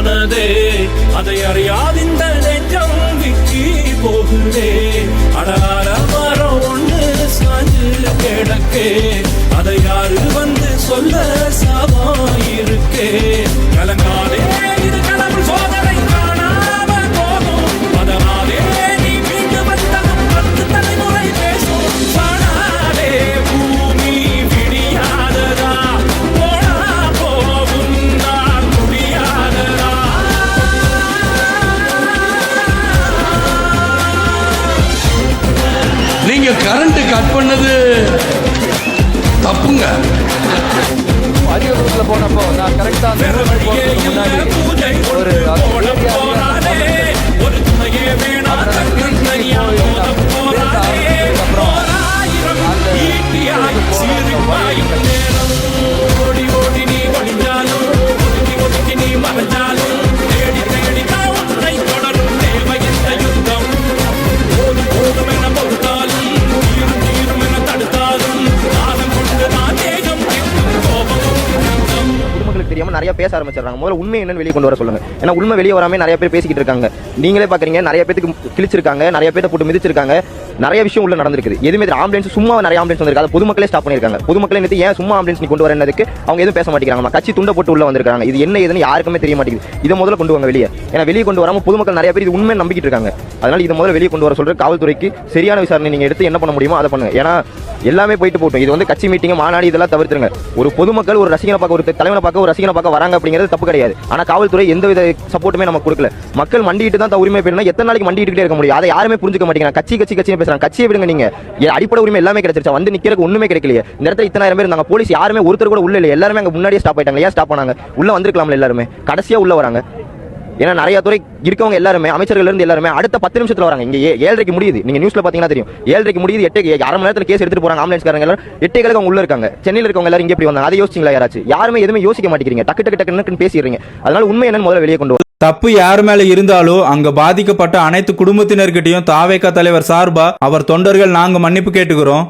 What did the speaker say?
சொன்னதே அதை அறியாதிந்த நெஞ்சம் விக்கி போகுதே அடார கட் பண்ணது தப்புங்க. அரியலூர்ல போனப்போ நான் கரெக்டா அந்த வேற road வழியே போறதுக்கு இல்ல முன்னாடி நிறைய பேச ஆரம்பிச்சிடுறாங்க. முதல்ல உண்மை என்னன்னு வெளியே கொண்டு வர சொல்லுங்க. ஏன்னா உண்மை வெளியே வராமே நிறைய பேர் பேசிக்கிட்டு இருக்காங்க. நீங்களே பாக்குறீங்க நிறைய பேருக்கு கிழிச்சிருக்காங்க நிறைய பேர்த்த போட்டு மிதிச்சிருக்காங்க. நிறைய விஷயம் உள்ள நடந்திருக்கு எதுவுமே ஆம்புலன்ஸ் சும்மா நிறைய ஆம்புலன்ஸ் வந்திருக்கு. அதை பொதுமக்களே ஸ்டாப் பண்ணிருக்காங்க பொதுமக்களே நிறுத்தி ஏன் சும்மா ஆம்புலன்ஸ் நீ கொண்டு வரதுக்கு அவங்க எதுவும் பேச மாட்டேங்கிறாங்க. கட்சி துண்டை போட்டு உள்ள வந்திருக்காங்க. இது என்ன ஏதுன்னு யாருக்குமே தெரிய மாட்டேங்குது. இதை முதல்ல கொண்டு வாங்க வெளியே. ஏன்னா வெளியே கொண்டு வராம பொதுமக்கள் நிறைய பேர் இது உண்மை நம்பிக்கிட்டு இருக்காங்க. அதனால இதை முதல்ல வெளியே கொண்டு வர சொல்ற காவல்துறைக்கு சரியான விசாரணை நீங்க எடுத்து என்ன பண்ண முடியுமோ அதை பண்ணுங்க. ஏன்னா எல்லாமே போயிட்டு போட்டோம் இது வந்து கட்சி மீட்டிங் மாநாடு இதெல்லாம் தவிர்த்துருங்க. ஒரு பொதுமக்கள் ஒரு ரசிகனை பார்க்க ஒரு தலைவனை பார்க்க ஒரு ரசிகனை பார்க்க வராங்க அப்படிங்கிறது தப்பு கிடையாது. ஆனால் காவல்துறை எந்த வித சப்போர்ட்டுமே நம்ம கொடுக்கல. மக்கள் மண்டிட்டு தான் உரிமை பெறணும் எத்தனை நாளைக்கு மண்டிட்டு இருக்க முடியும்? அதை யாருமே புரிஞ்சுக்க மாட்டேங்கிறாங்க. கட்சி கட்சி கட்சின்னு பேசுறாங்க. கட்சியை விடுங்க நீங்க. அடிப்படை உரிமை எல்லாமே கிடைச்சிருச்சா. வந்து நிக்கிறதுக்கு ஒண்ணுமே கிடைக்கலையே. இந்த இடத்துல இத்தனாயிரம் பேர் இருந்தாங்க. போலீஸ் யாருமே ஒருத்தர் கூட உள்ள இல்லை எல்லாருமே அங்கே முன்னாடியே ஸ்டாப் ஆயிட்டாங்க. ஏன் ஸ்டாப் பண்ணாங்க உள்ள வந்திருக்கலாம்ல எல்லாருமே. கடைசியா உள்ள வராங்க. ஏன்னா நிறைய துறை இருக்கவங்க எல்லாருமே அமைச்சர்கள் இருந்து எல்லாருமே அடுத்த பத்து நிமிஷத்துல வராங்க. இங்க ஏ- ஏழரைக்கு முடியுது. நீங்க நியூஸ்ல பாத்தீங்கன்னா தெரியும். ஏழரைக்கு முடியுது எட்டு அரை மணி நேரத்துல கேஸ் எடுத்துட்டு போறாங்க. ஆம்புலன்ஸ்காரங்க எல்லாரும். எட்டே காலுக்கு உள்ள இருக்காங்க. சென்னையில் இருக்கவங்க எல்லாரும் இங்க எப்படி வந்தாங்க? அதை யோசிச்சிங்களா யாராச்சும்? யாருமே எதுவுமே யோசிக்க மாட்டேங்கிறீங்க. டக்கு டக்கு டக்குன்னு பேசிடுறீங்க. அதனால உண்மை என்னன்னு முதல்ல வெளியே கொண்டு வாங்க. தப்பு யார் மேல இருந்தாலும் அங்க பாதிக்கப்பட்ட அனைத்து குடும்பத்தினர்கிட்டயும் தாவேகா தலைவர் சார்பா அவர் தொண்டர்கள் நாங்க மன்னிப்பு கேட்டுக்கிறோம்.